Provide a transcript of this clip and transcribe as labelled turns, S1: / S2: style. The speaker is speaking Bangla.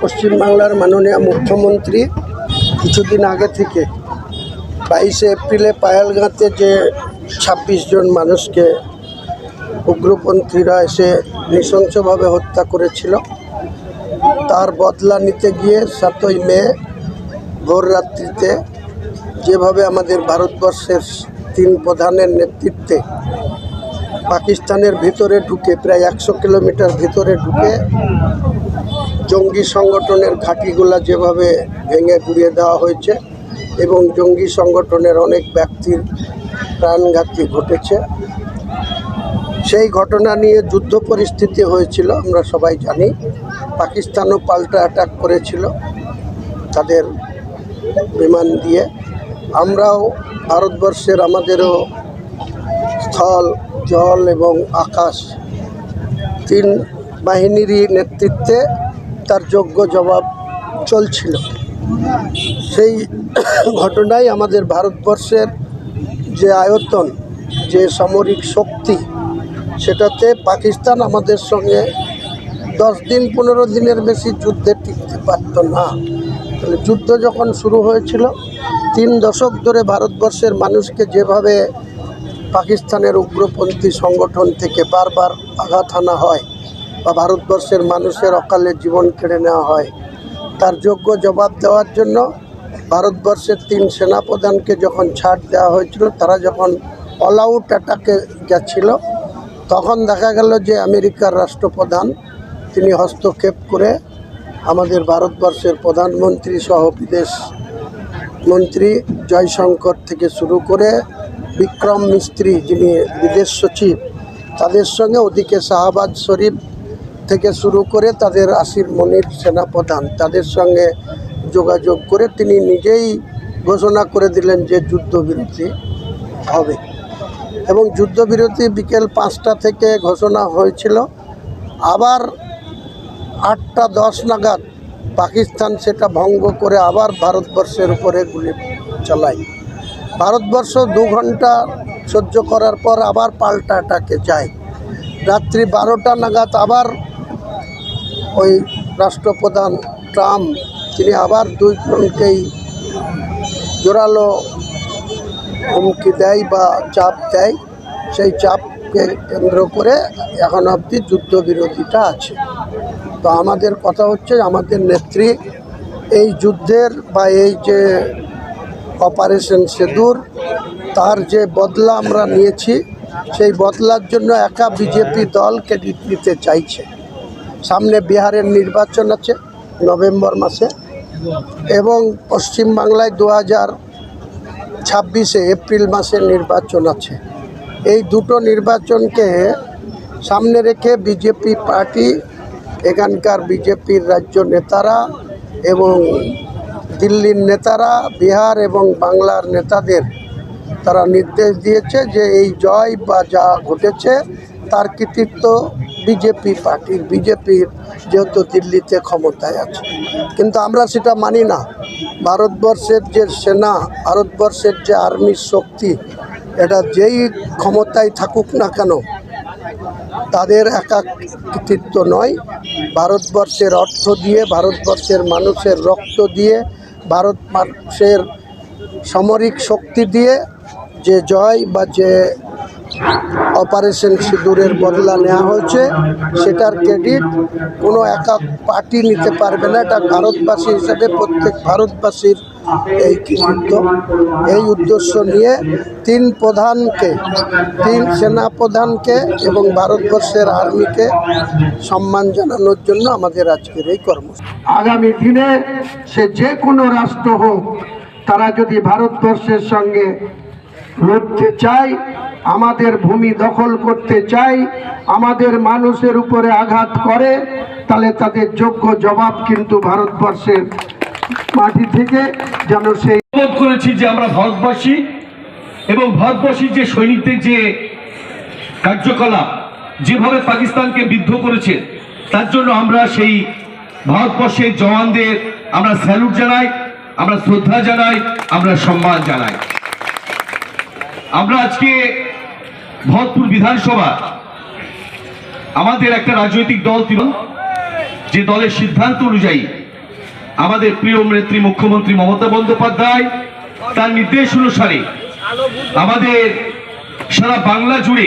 S1: পশ্চিমবাংলার মাননীয় মুখ্যমন্ত্রী কিছুদিন আগে থেকে বাইশে এপ্রিলে পায়ালগাঁতে যে ছাব্বিশ জন মানুষকে উগ্রপন্থীরা এসে নৃশংসভাবে হত্যা করেছিল, তার বদলা নিতে গিয়ে সাতই মে ভোর রাত্রিতে যেভাবে আমাদের ভারতবর্ষের তিন প্রধানের নেতৃত্বে পাকিস্তানের ভিতরে ঢুকে, প্রায় একশো কিলোমিটার ভিতরে ঢুকে জঙ্গি সংগঠনের ঘাঁটিগুলা যেভাবে ভেঙে গুড়িয়ে দেওয়া হয়েছে এবং জঙ্গি সংগঠনের অনেক ব্যক্তির প্রাণঘাতী ঘটেছে, সেই ঘটনা নিয়ে যুদ্ধ পরিস্থিতি হয়েছিল, আমরা সবাই জানি। পাকিস্তানও পাল্টা অ্যাটাক করেছিল তাদের বিমান দিয়ে। আমরাও ভারতবর্ষের আমাদেরও স্থল, জল এবং আকাশ, তিন বাহিনীরই নেতৃত্বে তার যোগ্য জবাব চলছিল। সেই ঘটনায় আমাদের ভারতবর্ষের যে আয়তন, যে সামরিক শক্তি, সেটাতে পাকিস্তান আমাদের সঙ্গে দশ দিন, পনেরো দিনের বেশি যুদ্ধে টিকতে পারত না। তাহলে যুদ্ধ যখন শুরু হয়েছিল, তিন দশক ধরে ভারতবর্ষের মানুষকে যেভাবে পাকিস্তানের উগ্রপন্থী সংগঠন থেকে বারবার আঘাত আনা হয় বা ভারতবর্ষের মানুষের অকালে জীবন কেড়ে নেওয়া হয়। তার যোগ্য জবাব দেওয়ার জন্য ভারতবর্ষের তিন সেনাপ্রধানকে যখন ছাড় দেওয়া হয়েছিল, তারা যখন অল আউট অ্যাটাকে গেছিল, তখন দেখা গেল যে আমেরিকার রাষ্ট্রপ্রধান, তিনি হস্তক্ষেপ করে আমাদের ভারতবর্ষের প্রধানমন্ত্রী সহ বিদেশ মন্ত্রী জয়শঙ্কর থেকে শুরু করে বিক্রম মিস্ত্রি যিনি বিদেশ সচিব, তাদের সঙ্গে ওদিকে শাহবাজ শরীফ থেকে শুরু করে তাদের আসির মনির সেনাপ্রধান তাদের সঙ্গে যোগাযোগ করে তিনি নিজেই ঘোষণা করে দিলেন যে যুদ্ধবিরতি হবে। এবং যুদ্ধবিরতি বিকেল পাঁচটা থেকে ঘোষণা হয়েছিল। আবার আটটা দশ নাগাদ পাকিস্তান সেটা ভঙ্গ করে আবার ভারতবর্ষের উপরে গুলি চালায়। ভারতবর্ষ দু ঘণ্টা সহ্য করার পর আবার পাল্টা অ্যাটাকে যায়। রাত্রি বারোটা নাগাদ আবার ওই রাষ্ট্রপ্রধান ট্রাম্প, তিনি আবার দুই জনকেই জোরালো হুমকি দেয় বা চাপ দেয়। সেই চাপকে কেন্দ্র করে এখন অবধি যুদ্ধবিরতিটা আছে। তো আমাদের কথা হচ্ছে, আমাদের নেত্রী, এই যুদ্ধের বা এই যে অপারেশন সেদুর, তার যে বদলা আমরা নিয়েছি, সেই বদলার জন্য একা বিজেপি দল ক্রেডিট নিতে চাইছে। সামনে বিহারের নির্বাচন আছে নভেম্বর মাসে এবং পশ্চিমবাংলায় দু হাজার ছাব্বিশে এপ্রিল মাসে নির্বাচন আছে। এই দুটো নির্বাচনকে সামনে রেখে বিজেপি পার্টি, এখানকার বিজেপির রাজ্য নেতারা এবং দিল্লির নেতারা, বিহার এবং বাংলার নেতাদের তারা নির্দেশ দিয়েছে যে এই জয় বা যা ঘটেছে তার কৃতিত্ব বিজেপি পার্টির। বিজেপির যেহেতু দিল্লিতে ক্ষমতায় আছে। কিন্তু আমরা সেটা মানি না। ভারতবর্ষের যে সেনা, ভারতবর্ষের যে আর্মির শক্তি, এটা যেই ক্ষমতায় থাকুক না কেন, তাদের একা কৃতিত্ব নয়। ভারতবর্ষের অর্থ দিয়ে, ভারতবর্ষের মানুষের রক্ত দিয়ে ভারত মানুষের সামরিক শক্তি দিয়ে যে জয় বা যে অপারেশন সিঁদুরের বদলা নেওয়া হয়েছে। সেটার ক্রেডিট কোনো একা পার্টি নিতে পারবে না। এটা ভারতবাসী হিসেবে প্রত্যেক ভারতবাসীর এই কৃতিত্ব। এই উদ্দেশ্য নিয়ে তিন প্রধানকে, তিন সেনা প্রধানকে এবং ভারতবর্ষের আর্মিকে সম্মান জানানোর জন্য আমাদের আজকের এই কর্মসূচি। আগামী দিনে সে যে কোনো রাষ্ট্র হোক, তারা যদি ভারতবর্ষের সঙ্গে লড়তে চাই আমাদের ভূমি দখল করতে চাই, আমাদের মানুষের উপরে আঘাত করে, তাহলে তাদের যোগ্য জবাব কিন্তু ভারতবর্ষের মাটি থেকে যেন সেই
S2: করেছি যে আমরা ভারতবাসী এবং ভারতবাসীর যে সৈনিকদের যে কার্যকলাপ, যেভাবে পাকিস্তানকে বিদ্ধ করেছে, তার জন্য আমরা সেই ভারতবর্ষের জওয়ানদের আমরা স্যালুট জানাই, আমরা শ্রদ্ধা জানাই, আমরা সম্মান জানাই। আমরা আজকে ভরতপুর বিধানসভা। আমাদের একটা রাজনৈতিক দল ছিল, যে দলের সিদ্ধান্ত অনুযায়ী আমাদের প্রিয় নেত্রী মুখ্যমন্ত্রী মমতা বন্দ্যোপাধ্যায় তার নির্দেশ অনুসারে আমাদের সারা বাংলা জুড়ে